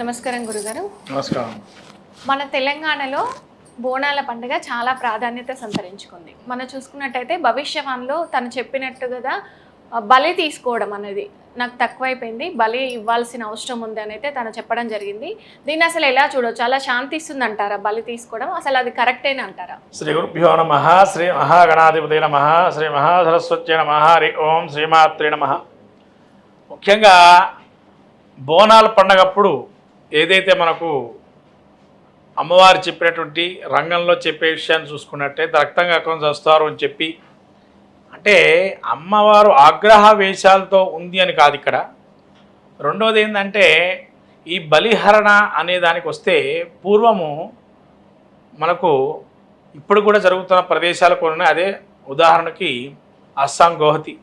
నమస్కారం గురుగారు. నమస్కారం. మన తెలంగాణలో బోనాల పండుగ చాలా ప్రాధాన్యత సంతరించుకుంది. మనం చూసుకున్నట్టయితే భవిష్యవాణిలో తను చెప్పినట్టుగా బలి తీసుకోవడం అనేది నాకు తక్కువైపోయింది. బలి ఇవ్వాల్సిన అవసరం ఉంది అని అయితే తను చెప్పడం జరిగింది. దీన్ని అసలు ఎలా చూడొచ్చు? అలా శాంతి ఇస్తుంది అంటారా బలి తీసుకోవడం అసలు అది కరెక్టేనా అంటారా? శ్రీ గురుభ్యో నమ శ్రీ మహాగణాధిపతి నమ శ్రీ మహాసరస్వత్య నమ హరి ఓం శ్రీమాత్రే నమ. ముఖ్యంగా బోనాల పండగప్పుడు ఏదైతే మనకు అమ్మవారు చెప్పినటువంటి రంగంలో చెప్పే విషయాన్ని చూసుకున్నట్టయితే రక్తంగా అక్కడ చేస్తారు అని చెప్పి అంటే అమ్మవారు ఆగ్రహ వేషాలతో ఉంది అని కాదు ఇక్కడ. రెండోది ఏంటంటే ఈ బలిహరణ అనే దానికి వస్తే పూర్వము మనకు ఇప్పుడు కూడా జరుగుతున్న ప్రదేశాలు కొన్ని అదే ఉదాహరణకి అస్సాం గోహతి.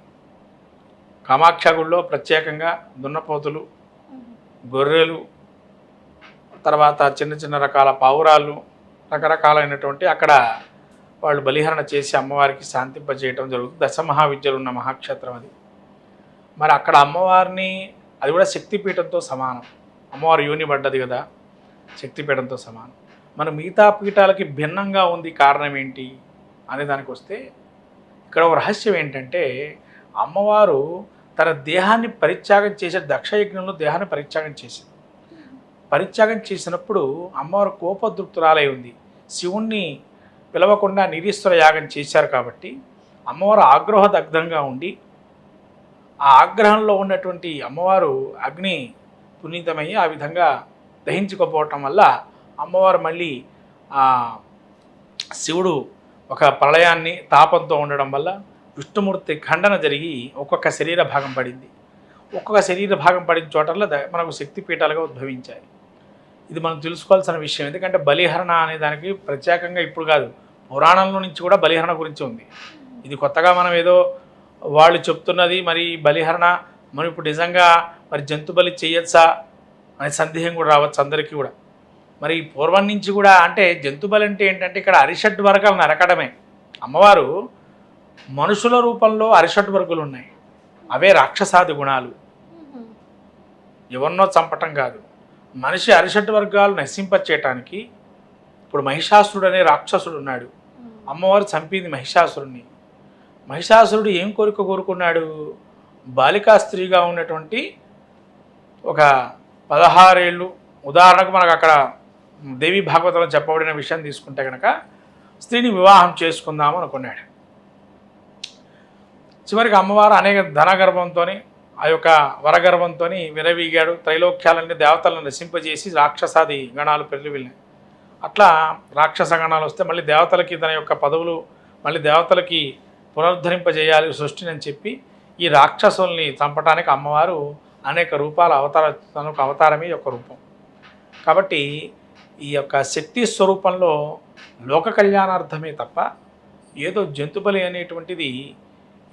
కామాక్ష గుడిలో ప్రత్యేకంగా దున్నపోతులు గొర్రెలు తర్వాత చిన్న చిన్న రకాల పావురాలు రకరకాలైనటువంటి అక్కడ వాళ్ళు బలిహరణ చేసి అమ్మవారికి శాంతింపజేయటం జరుగుతుంది. దశమహావిద్యలు ఉన్న మహాక్షేత్రం అది. మరి అక్కడ అమ్మవారిని అది కూడా శక్తిపీఠంతో సమానం. అమ్మవారు యోని పడ్డది కదా శక్తిపీఠంతో సమానం. మన మిగతా పీఠాలకి భిన్నంగా ఉంది కారణం ఏంటి అనే దానికి వస్తే ఇక్కడ ఒక రహస్యం ఏంటంటే అమ్మవారు తన దేహాన్ని పరిత్యాగం చేసే దక్షయజ్ఞంలో దేహాన్ని పరిత్యాగం చేసింది. పరిత్యాగం చేసినప్పుడు అమ్మవారు కోపదృప్తురాలై ఉంది. శివుణ్ణి పిలవకుండా నిరీశ్వర యాగం చేశారు కాబట్టి అమ్మవారు ఆగ్రహ దగ్ధంగా ఉండి ఆ ఆగ్రహంలో ఉన్నటువంటి అమ్మవారు అగ్ని పునీతమయ్యి ఆ విధంగా దహించుకోపోవటం వల్ల అమ్మవారు మళ్ళీ శివుడు ఒక ప్రళయాన్ని తాపంతో ఉండడం వల్ల విష్ణుమూర్తి ఖండన జరిగి ఒక్కొక్క శరీర భాగం పడింది. ఒక్కొక్క శరీర భాగం పడిన చోటల్లో ద- మనకు శక్తిపీఠాలుగా ఉద్భవించాయి. ఇది మనం తెలుసుకోవాల్సిన విషయం. ఎందుకంటే బలిహరణ అనే దానికి ప్రత్యేకంగా ఇప్పుడు కాదు పురాణంలో నుంచి కూడా బలిహరణ గురించి ఉంది. ఇది కొత్తగా మనం ఏదో వాళ్ళు చెప్తున్నది మరి బలిహరణ మనం ఇప్పుడు నిజంగా మరి జంతు బలి చేయొచ్చా అనే సందేహం కూడా రావచ్చు అందరికీ కూడా. మరి పూర్వం నుంచి కూడా అంటే జంతు బలి అంటే ఏంటంటే ఇక్కడ అరిషడ్ వర్గాలు నరకడమే అమ్మవారు మనుషుల రూపంలో అరిషడ్ వర్గులు ఉన్నాయి. అవే రాక్షసాది గుణాలు. ఎవరినో చంపటం కాదు. మనిషి అరిషడ్ వర్గాలు నశింపచేయటానికి ఇప్పుడు మహిషాసురుడు అనే రాక్షసుడు ఉన్నాడు. అమ్మవారు చంపింది మహిషాసురుణ్ణి. మహిషాసురుడు ఏం కోరిక కోరుకున్నాడు? బాలికా స్త్రీగా ఉన్నటువంటి ఒక పదహారేళ్ళు ఉదాహరణకు మనకు అక్కడ దేవి భాగవతంలో చెప్పబడిన విషయం తీసుకుంటే కనుక స్త్రీని వివాహం చేసుకుందాం అనుకున్నాడు. చివరికి అమ్మవారు అనేక ధనగర్భంతో ఆ యొక్క వరగర్వంతో విరవీగాడు త్రైలోక్యాలన్నీ దేవతలను నశింపజేసి రాక్షసాది గణాలు పెళ్ళి వెళ్ళాయి అట్లా రాక్షస గణాలు వస్తే మళ్ళీ దేవతలకి తన యొక్క పదవులు మళ్ళీ దేవతలకి పునరుద్ధరింపజేయాలి సృష్టిని అని చెప్పి ఈ రాక్షసుల్ని చంపడానికి అమ్మవారు అనేక రూపాల అవతార తనకు అవతారమే యొక్క రూపం. కాబట్టి ఈ యొక్క శక్తి స్వరూపంలో లోక కళ్యాణార్థమే తప్ప ఏదో జంతుబలి అనేటువంటిది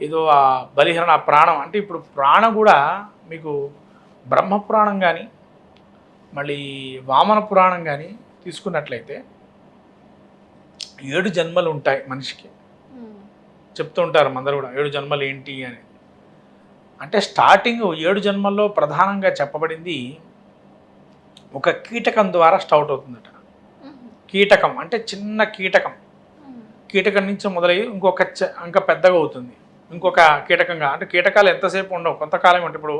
ఏదో ఆ బలిహరణ ఆ ప్రాణం. అంటే ఇప్పుడు ప్రాణం కూడా మీకు బ్రహ్మ పురాణం కానీ మళ్ళీ వామన పురాణం కానీ తీసుకున్నట్లయితే ఏడు జన్మలు ఉంటాయి మనిషికి. చెప్తూ ఉంటారు అందరూ కూడా ఏడు జన్మలు ఏంటి అని. అంటే స్టార్టింగ్ ఏడు జన్మల్లో ప్రధానంగా చెప్పబడింది ఒక కీటకం ద్వారా స్టార్ట్ అవుతుందట. కీటకం అంటే చిన్న కీటకం. కీటకం నుంచి మొదలయ్యి ఇంకొక చ- ఇంకా పెద్దగా అవుతుంది. ఇంకొక కీటకంగా అంటే కీటకాలు ఎంతసేపు ఉండవు కొంతకాలం ఉంటాయి. ఇప్పుడు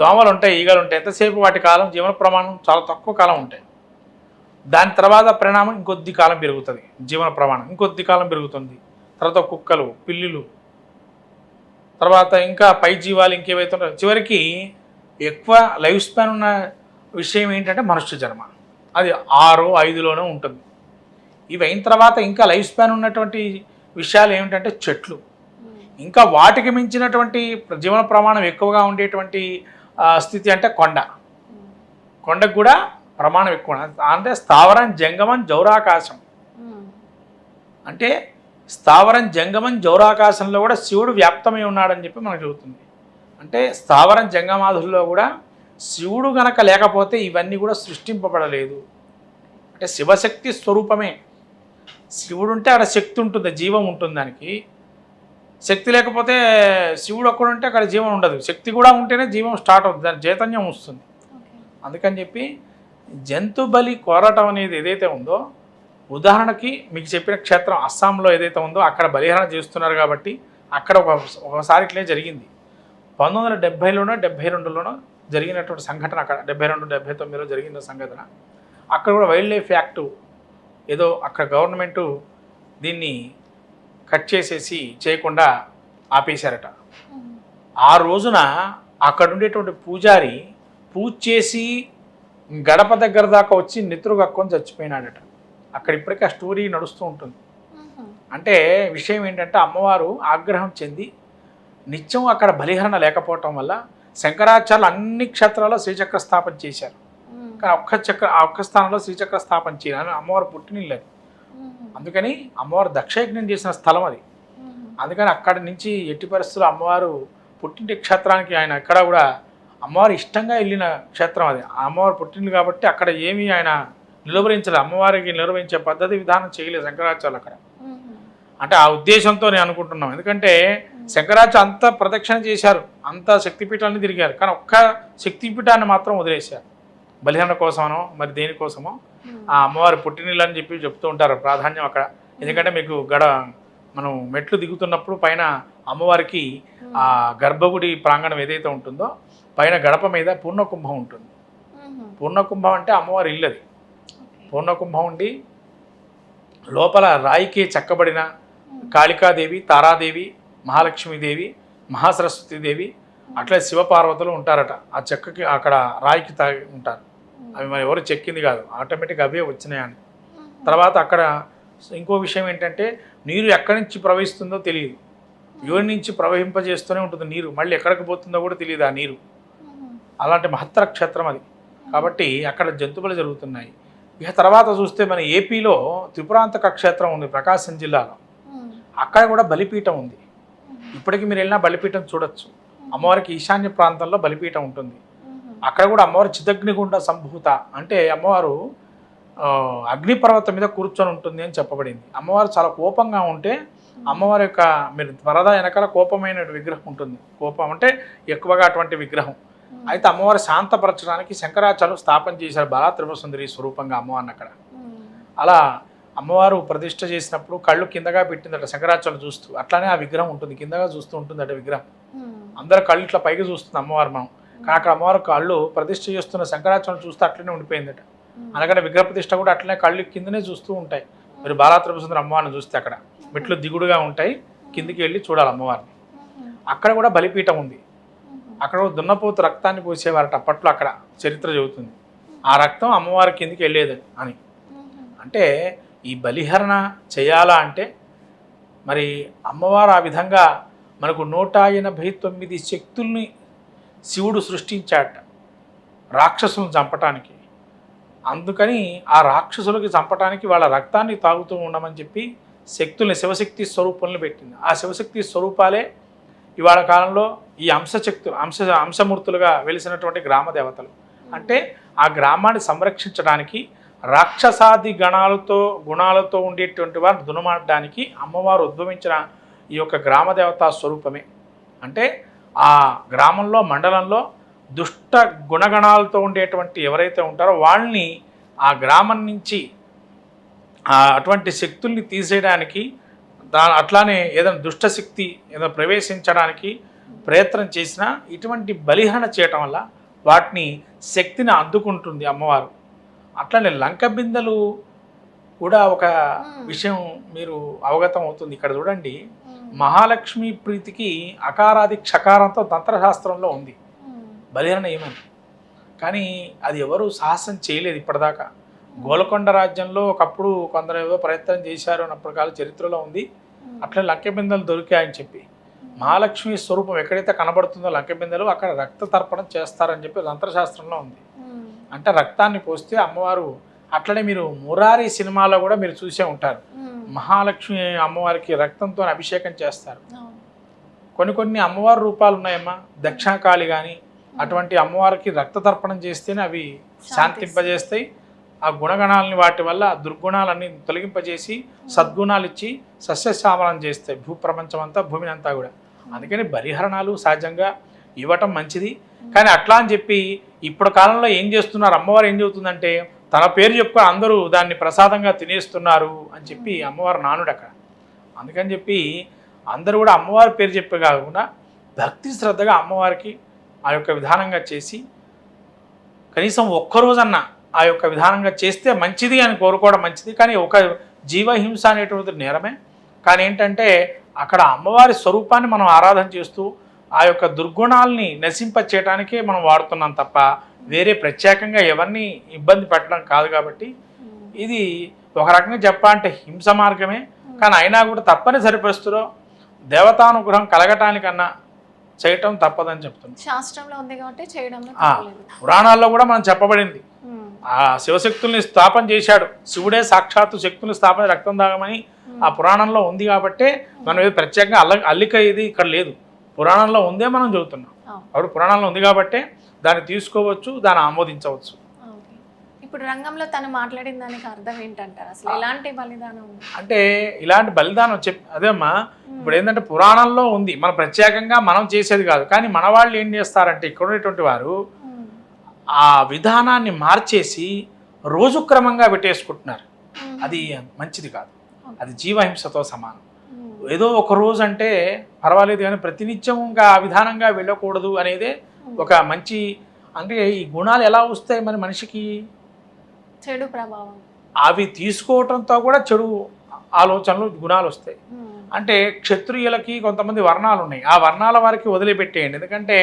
దోమలు ఉంటాయి ఈగలు ఉంటాయి ఎంతసేపు వాటి కాలం జీవన ప్రమాణం చాలా తక్కువ కాలం ఉంటాయి. దాని తర్వాత పరిణామం ఇంకొద్ది కాలం పెరుగుతుంది జీవన ప్రమాణం ఇంకొద్ది కాలం పెరుగుతుంది. తర్వాత కుక్కలు పిల్లులు తర్వాత ఇంకా పై జీవాలు ఇంకేవైతే ఉన్నాయో చివరికి ఎక్కువ లైఫ్ స్పాన్ ఉన్న విషయం ఏంటంటే మనుష్య జన్మ. అది ఆరు ఐదులోనే ఉంటుంది. ఇవి అయిన తర్వాత ఇంకా లైఫ్ స్పాన్ ఉన్నటువంటి విషయాలు ఏమిటంటే చెట్లు. ఇంకా వాటికి మించినటువంటి జీవన ప్రమాణం ఎక్కువగా ఉండేటువంటి స్థితి అంటే కొండ. కొండకు కూడా ప్రమాణం ఎక్కువ అంటే స్థావరం జంగమం జౌరాకాశం. అంటే స్థావరం జంగమం జౌరాకాశంలో కూడా శివుడు వ్యాప్తమై ఉన్నాడని చెప్పి మనకు చెబుతుంది. అంటే స్థావరం జంగమాధుల్లో కూడా శివుడు గనక లేకపోతే ఇవన్నీ కూడా సృష్టింపబడలేదు. అంటే శివశక్తి స్వరూపమే. శివుడు ఉంటే అక్కడ శక్తి ఉంటుంది జీవం ఉంటుంది దానికి. శక్తి లేకపోతే శివుడు ఒక్కడుంటే అక్కడ జీవం ఉండదు. శక్తి కూడా ఉంటేనే జీవం స్టార్ట్ అవుతుంది. దాని చైతన్యం వస్తుంది. అందుకని చెప్పి జంతు బలి కోరటం అనేది ఏదైతే ఉందో ఉదాహరణకి మీకు చెప్పిన క్షేత్రం అస్సాంలో ఏదైతే ఉందో అక్కడ బలిహరణ చేస్తున్నారు కాబట్టి అక్కడ ఒక ఒకసారి ఇట్లే జరిగింది. పంతొమ్మిది వందల డెబ్బైలోనో డెబ్బై రెండులోనో జరిగినటువంటి సంఘటన అక్కడ డెబ్బై రెండు డెబ్బై తొమ్మిదిలో జరిగిన సంఘటన. అక్కడ కూడా వైల్డ్ లైఫ్ యాక్ట్ ఏదో అక్కడ గవర్నమెంటు దీన్ని కట్ చేసేసి చేయకుండా ఆపేశారట. ఆ రోజున అక్కడ ఉండేటువంటి పూజారి పూజ చేసి గడప దగ్గర దాకా వచ్చి నెత్తురు కక్కొని చచ్చిపోయినాడట. అక్కడ ఇప్పటికీ ఆ స్టోరీ నడుస్తూ ఉంటుంది. అంటే విషయం ఏంటంటే అమ్మవారు ఆగ్రహం చెంది నిత్యం అక్కడ బలిహరణ లేకపోవటం వల్ల శంకరాచార్యులు అన్ని క్షేత్రాల్లో శ్రీచక్ర స్థాపన చేశారు. కానీ ఒక్క చక్ర ఆ ఒక్క స్థానంలో శ్రీచక్ర స్థాపన చేయాలని అమ్మవారు పుట్టినిల్లు అది అందుకని అమ్మవారు దక్షయజ్ఞం చేసిన స్థలం అది. అందుకని అక్కడి నుంచి ఎట్టి పరిస్థితుల్లో అమ్మవారు పుట్టింటి క్షేత్రానికి ఆయన ఎక్కడ కూడా అమ్మవారు ఇష్టంగా వెళ్ళిన క్షేత్రం అది. అమ్మవారు పుట్టింది కాబట్టి అక్కడ ఏమీ ఆయన నిలువరించలేదు అమ్మవారికి నిలువరించే పద్ధతి విధానం చేయలేదు శంకరాచార్యులు అక్కడ. అంటే ఆ ఉద్దేశంతో నేను అనుకుంటున్నాం. ఎందుకంటే శంకరాచార్య అంత ప్రదక్షిణ చేశారు. అంత శక్తిపీఠాన్ని తిరిగారు. కానీ ఒక్క శక్తిపీఠాన్ని మాత్రం వదిలేశారు. బలిహరణ కోసమనో మరి దేనికోసమో ఆ అమ్మవారి పుట్టినీళ్ళు అని చెప్పి చెప్తూ ఉంటారు ప్రాధాన్యం అక్కడ. ఎందుకంటే మీకు గడ మనం మెట్లు దిగుతున్నప్పుడు పైన అమ్మవారికి ఆ గర్భగుడి ప్రాంగణం ఏదైతే ఉంటుందో పైన గడప మీద పూర్ణకుంభం ఉంటుంది. పూర్ణకుంభం అంటే అమ్మవారి ఇల్లు అది. పూర్ణకుంభం ఉండి లోపల రాయికి చెక్కబడిన కాళికాదేవి తారాదేవి మహాలక్ష్మీదేవి మహాసరస్వతీదేవి అట్లే శివపార్వతులు ఉంటారట. ఆ చెక్కకి అక్కడ రాయికి తాగి ఉంటారు. అవి మరి ఎవరు చెక్కింది కాదు. ఆటోమేటిక్గా అవే వచ్చినాయని. తర్వాత అక్కడ ఇంకో విషయం ఏంటంటే నీరు ఎక్కడి నుంచి ప్రవహిస్తుందో తెలియదు. యోని నుంచి ప్రవహింపజేస్తూనే ఉంటుంది నీరు. మళ్ళీ ఎక్కడికి పోతుందో కూడా తెలియదు ఆ నీరు. అలాంటి మహత్తర క్షేత్రం అది. కాబట్టి అక్కడ జంతువులు జరుగుతున్నాయి. ఇక తర్వాత చూస్తే మన ఏపీలో త్రిపురాంతక క్షేత్రం ఉంది ప్రకాశం జిల్లాలో. అక్కడ కూడా బలిపీఠం ఉంది. ఇప్పటికీ మీరు వెళ్ళినా బలిపీఠం చూడొచ్చు. అమ్మవారికి ఈశాన్య ప్రాంతంలో బలిపీఠం ఉంటుంది. అక్కడ కూడా అమ్మవారు చిదగ్నిగుండ సంభూత. అంటే అమ్మవారు అగ్నిపర్వతం మీద కూర్చొని ఉంటుంది అని చెప్పబడింది. అమ్మవారు చాలా కోపంగా ఉంటే అమ్మవారి యొక్క మీరు వరద వెనకాల కోపమైన విగ్రహం ఉంటుంది. కోపం అంటే ఎక్కువగా అటువంటి విగ్రహం. అయితే అమ్మవారు శాంతపరచడానికి శంకరాచార్యులు స్థాపన చేశారు బాలా త్రిపురసుందరి స్వరూపంగా అమ్మవారిని అక్కడ. అలా అమ్మవారు ప్రతిష్ఠ చేసినప్పుడు కళ్ళు కిందగా పెట్టిందట శంకరాచార్యులు చూస్తూ. అట్లానే ఆ విగ్రహం ఉంటుంది. కిందగా చూస్తూ ఉంటుందట విగ్రహం. అందరు కళ్ళు ఇట్లా పైకి చూస్తుంది అమ్మవారు మనం. అక్కడ అమ్మవారు కళ్ళు ప్రతిష్ఠ చేస్తున్న శంకరాచార్యులు చూస్తే అట్లనే ఉండిపోయిందట. అందుకని విగ్రహ ప్రతిష్ఠ కూడా అట్లనే కళ్ళు కిందనే చూస్తూ ఉంటాయి. మీరు బాలా త్రిపురసుందరి అమ్మవారిని చూస్తే అక్కడ మెట్లు దిగుడుగా ఉంటాయి కిందికి వెళ్ళి చూడాలి అమ్మవారిని. అక్కడ కూడా బలిపీఠం ఉంది. అక్కడ దున్నపోతు రక్తాన్ని పోసేవారట అప్పట్లో అక్కడ చరిత్ర చెబుతుంది. ఆ రక్తం అమ్మవారి కిందికి వెళ్ళేది అని. అంటే ఈ బలిహరణ చేయాలా అంటే మరి అమ్మవారు ఆ విధంగా మనకు నూట ఎనభై తొమ్మిది శక్తుల్ని శివుడు సృష్టించాట రాక్షసులను చంపటానికి. అందుకని ఆ రాక్షసులకి చంపటానికి వాళ్ళ రక్తాన్ని తాగుతూ ఉండమని చెప్పి శక్తుల్ని శివశక్తి స్వరూపాలను పెట్టింది. ఆ శివశక్తి స్వరూపాలే ఇవాళ కాలంలో ఈ అంశశక్తులు అంశ అంశమూర్తులుగా వెలిసినటువంటి గ్రామ దేవతలు. అంటే ఆ గ్రామాన్ని సంరక్షించడానికి రాక్షసాది గణాలతో గుణాలతో ఉండేటువంటి వారిని దునమాడడానికి అమ్మవారు ఉద్భవించిన ఈ యొక్క గ్రామ దేవతా స్వరూపమే. అంటే ఆ గ్రామంలో మండలంలో దుష్ట గుణగణాలతో ఉండేటువంటి ఎవరైతే ఉంటారో వాళ్ళని ఆ గ్రామం నుంచి అటువంటి శక్తుల్ని తీసేయడానికి దా అట్లానే ఏదైనా దుష్టశక్తి ఏదైనా ప్రవేశించడానికి ప్రయత్నం చేసినా ఇటువంటి బలిహరణ చేయటం వల్ల వాటిని శక్తిని అద్దుకుంటుంది అమ్మవారు. అట్లనే లంక బిందెలు కూడా ఒక విషయం మీరు అవగతం అవుతుంది. ఇక్కడ చూడండి. మహాలక్ష్మి ప్రీతికి అకారాది క్షకారంతో తంత్రశాస్త్రంలో ఉంది. బలిహరణ ఏమని కానీ అది ఎవరు సాహసం చేయలేదు ఇప్పటిదాకా. గోలకొండ రాజ్యంలో ఒకప్పుడు కొందరు ఏదో ప్రయత్నం చేశారు అన్నప్పుడు కాల చరిత్రలో ఉంది. అట్లా లంకెబిందెలు దొరికాయని చెప్పి. మహాలక్ష్మి స్వరూపం ఎక్కడైతే కనబడుతుందో లంకెబిందెలు అక్కడ రక్త తర్పణం చేస్తారని చెప్పి తంత్రశాస్త్రంలో ఉంది. అంటే రక్తాన్ని పోస్తే అమ్మవారు అట్లనే మీరు మురారి సినిమాలో కూడా మీరు చూసే ఉంటారు. మహాలక్ష్మి అమ్మవారికి రక్తంతో అభిషేకం చేస్తారు. కొన్ని కొన్ని అమ్మవారి రూపాలు ఉన్నాయమ్మా. దక్షిణకాళి కానీ అటువంటి అమ్మవారికి రక్త తర్పణం చేస్తేనే అవి శాంతింపజేస్తాయి. ఆ గుణగణాలని వాటి వల్ల దుర్గుణాలన్నీ తొలగింపజేసి సద్గుణాలు ఇచ్చి సస్యశ్యామలం చేస్తాయి భూప్రపంచం అంతా భూమిని అంతా కూడా అందుకని బలిహరణాలు సహజంగా ఇవ్వటం మంచిది. కానీ అట్లా అని చెప్పి ఇప్పుడు కాలంలో ఏం చేస్తున్నారు? అమ్మవారు ఏం చెబుతుందంటే తన పేరు చెప్పుకొని అందరూ దాన్ని ప్రసాదంగా తినేస్తున్నారు అని చెప్పి అమ్మవారు నానుడు అక్కడ అందుకని చెప్పి అందరూ కూడా అమ్మవారి పేరు చెప్పే కాకుండా భక్తి శ్రద్ధగా అమ్మవారికి ఆ యొక్క విధానంగా చేసి కనీసం ఒక్కరోజన్నా ఆ యొక్క విధానంగా చేస్తే మంచిది అని కోరుకోవడం మంచిది. కానీ ఒక జీవహింస అనేటువంటి నేరమే. కానీ ఏంటంటే అక్కడ అమ్మవారి స్వరూపాన్ని మనం ఆరాధన చేస్తూ ఆ యొక్క దుర్గుణాలని నశింపచేయటానికే మనం వాడుతున్నాం తప్ప వేరే ప్రత్యేకంగా ఎవరిని ఇబ్బంది పెట్టడం కాదు కాబట్టి ఇది ఒక రకంగా చెప్పాలంటే హింస మార్గమే. కానీ అయినా కూడా తప్పనిసరి పరిస్థితిలో దేవతానుగ్రహం కలగటానికన్నా చేయటం తప్పదని చెప్తుంది శాస్త్రంలో ఉంది కాబట్టి చేయడంలో ఆ, తప్పలేదు. పురాణాల్లో కూడా మనం చెప్పబడింది. ఆ శివశక్తుల్ని స్థాపన చేశాడు. శివుడే సాక్షాత్తు శక్తుల్ని స్థాపన రక్తం దాగమని ఆ పురాణంలో ఉంది కాబట్టే మనం ఏది ప్రత్యేకంగా అల్ల అల్లిక ఇది ఇక్కడ లేదు. పురాణంలో ఉందే మనం చదువుతున్నాం. అప్పుడు పురాణంలో ఉంది కాబట్టే దాన్ని తీసుకోవచ్చు దాన్ని ఆమోదించవచ్చు. ఇప్పుడు రంగంలో తను మాట్లాడిన దానికి అర్థం ఏంటంటారు? అసలు ఎలాంటి బలిదానం? అంటే ఇలాంటి బలిదానం చెప్ అదేమ్మా ఇప్పుడు ఏంటంటే పురాణంలో ఉంది. మన ప్రత్యేకంగా మనం చేసేది కాదు. కానీ మన వాళ్ళు ఏం చేస్తారంటే ఇక్కడ ఉన్నటువంటి వారు ఆ విధానాన్ని మార్చేసి రోజు క్రమంగా పెట్టేసుకుంటున్నారు. అది మంచిది కాదు. అది జీవహింసతో సమానం. ఏదో ఒక రోజు అంటే పర్వాలేదు కానీ ప్రతినిత్యం ఇంకా ఆ విధానంగా వెళ్ళకూడదు అనేదే ఒక మంచి అంటే ఈ గుణాలు ఎలా వస్తాయి మరి మనిషికి? చెడు ప్రభావం. అవి తీసుకోవటంతో కూడా చెడు ఆలోచనలు గుణాలు వస్తాయి. అంటే క్షత్రియులకి కొంతమంది వర్ణాలు ఉన్నాయి. ఆ వర్ణాల వారికి వదిలిపెట్టేయండి. ఎందుకంటే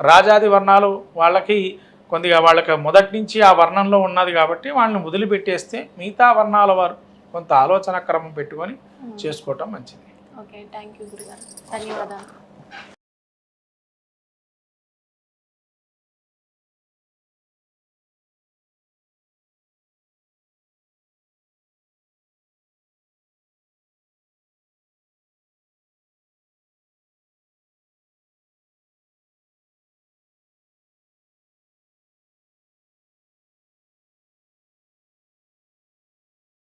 రాజాది వర్ణాలు వాళ్ళకి కొద్దిగా వాళ్ళకి మొదటి నుంచి ఆ వర్ణంలో ఉన్నది కాబట్టి వాళ్ళని వదిలిపెట్టేస్తే మిగతా వర్ణాల వారు కొంత ఆలోచన క్రమం పెట్టుకొని. చేసుకోవటం మంచిది. ఓకే. థ్యాంక్ యూ గురుగారు. ధన్యవాదాలు.